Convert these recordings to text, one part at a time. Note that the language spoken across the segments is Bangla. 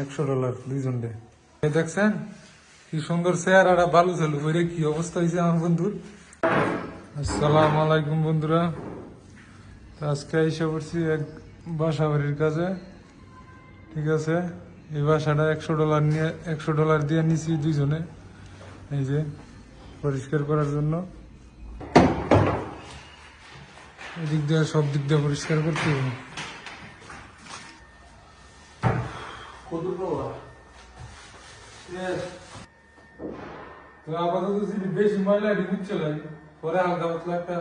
একশো ডলার, দুইজন ডে দেখছেন, কি সুন্দর চেহারাটা বালু চালু করে কি অবস্থা হয়েছে আমার বন্ধুর। আসসালাম আলাইকুম বন্ধুরা। আজকে এসে পড়ছি এক বাসা বাড়ির কাছে ঠিক আছে? এই বাসাটা একশো ডলার নিয়ে, একশো ডলার দিয়ে নিছি দুইজনে, এই যে, পরিষ্কার করার জন্য। এদিক দিয়ে সব দিক দিয়ে পরিষ্কার করতে হবে। তো যদি বেশি ময়লা এটি মুচ্ছে লাগে পরে হালকা পাতলা একটা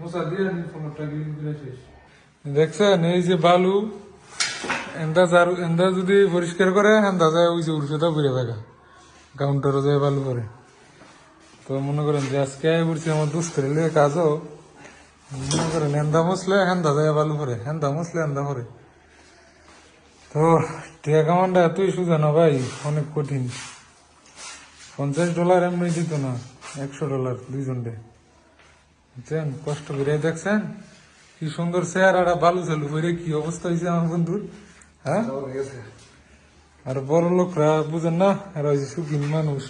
মশা দিয়ে ফোনটা ক্লিন করে শেষ। দেখছেন, এই যে বালু, এন্দা যার এন্দা যদি পরিষ্কার করে, এন্দা যায় ওই যে উর্ফেটা ঘুরে থাকা। কাউন্টারও যায় বালু করে তো মনে করেন যে আজকে আয় আমার দুস্থের লিয়ে কাজও। মনে করেন, এন্দা মশলে হেন্দা যায় বালু করে হেন্দা মশলে হেন্দা করে তো টিয়া কামানটা এতই সুজা না ভাই? অনেক কঠিন। পঞ্চাশ ডলার এমনি দিত না একশো ডলার দুইজনটে বুঝছেন? কষ্ট করে দেখছেন? কি সুন্দর চেহারাটা বালু চালু করে কি অবস্থা হয়েছে আমার বন্ধুর হ্যাঁ? আর বড় লোকরা বুঝেন না? এরা হচ্ছে সুখিন মানুষ।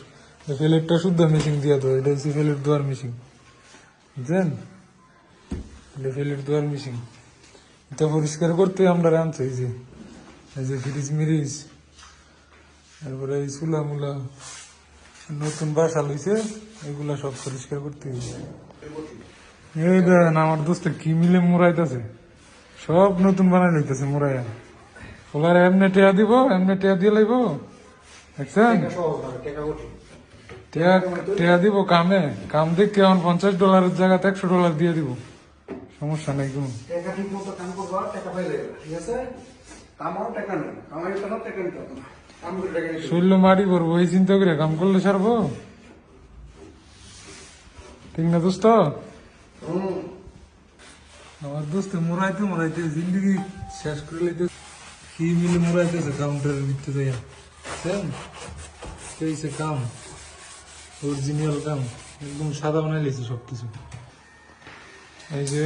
ফেলেটটা শুদ্ধ মেশিন দিয়া তো এটা হচ্ছে ফেলেট দোয়ার মেশিন বুঝছেন? এটা ফেলেট দোয়ার মেশিন এটা পরিষ্কার করতে আমরা আনছি যে এই যে ফ্রিজ মিরিজ, তারপরে এই চুলা মুলা নতুন বাসা লইছে, এগুলা সব পরিষ্কার করতে হবে এই দেখেন আমার দোস্ত কি মিলে মুরাইতেছে সব নতুন বানাই লইতেছে মুরাইয়া ওলার এমনি টেয়া দিব, এমনি টেয়া দিয়ে লাইব। দেখছেন? টেয়া টেয়া দিব কামে। কাম দেখে এখন পঞ্চাশ ডলারের জায়গাতে একশো ডলার দিয়ে দিব। সমস্যা নাই কোনো। করবা কামাও টাকা নেই কামাই টাকা টাকা নিতে হবে মারি পড়ব এই চিন্তা করে কাম করলে সারবো ঠিক না দোস্ত? আমার দোস্ত মুরাইতে মুরাইতে জিন্দগি শেষ করে লইতে কি মিলে মুরাইতেছে কাউন্টারের ভিতরে যাইয়া? সেইছে কাম? অরিজিনাল কাম? একদম সাদা বানাই লিয়েছে সব কিছু এই যে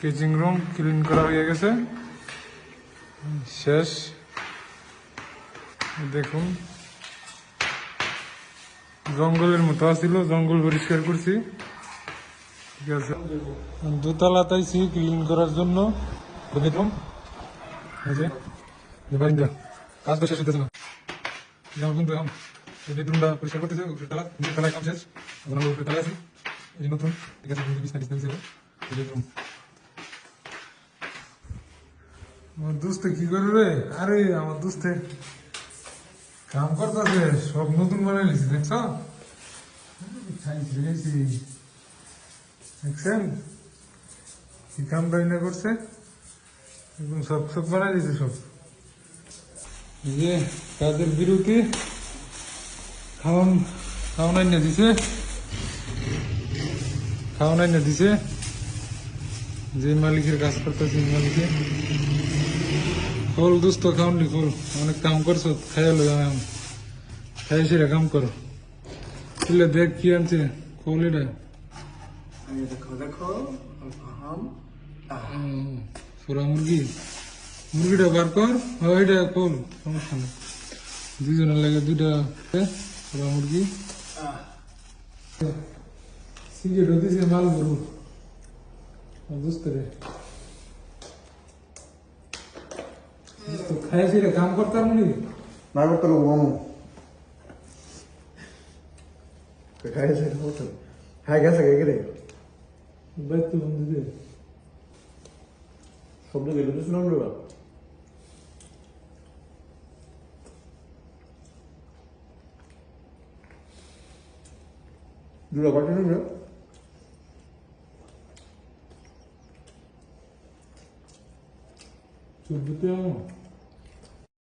কেচিং রুম ক্লিন করা হয়ে গেছে। শেষ। দেখুন। জঙ্গলের মতো আসছিল জঙ্গল পরিষ্কার করছি। ঠিক আছে। দোতলা তাইছি ক্লিন করার জন্য। যা কাজ তো শেষ হতেছে না। বেডরুমটা পরিষ্কার করতেছে শেষ। এই আমার দোস্তে কি করবে? আরে, আমার দোস্তে কাম করতেছে, সব নতুন বানাই লিছি দেখছ? দেখছেন? কি কাম ডাইনা করছে? একদম সব সব বানাই দিছে সব। যে কাজের বিরতি খাওয়ান খাওয়ান আইনা দিছে। খাওয়ান আইনা দিছে। যে মালিকের কাজ করতেছে সেই খোল দোস্ত খাওন নি খোল অনেক কাম করছ খাইয়া লো আমি। খাই সেটা কাম করো। তুলে দেখ কি আনছে খোল এটা দেখো দেখো পুরা মুরগি। মুরগিটা বার কর। হয় এটা খোল সমস্যা নেই। দুজনের লাগে দুইটা পুরা মুরগি। সিগারেট দিছে মাল গরু বুঝতে রে। তো খাই সেটা কাম করতাম নি না করতে লোক মামু খাইছে হতো হ্যাঁ গেছে কে রে বাইতে বন্ধু দে শব্দ গেল তো শুনাম রে দুটা বাটি শুনবে চুপ দিতে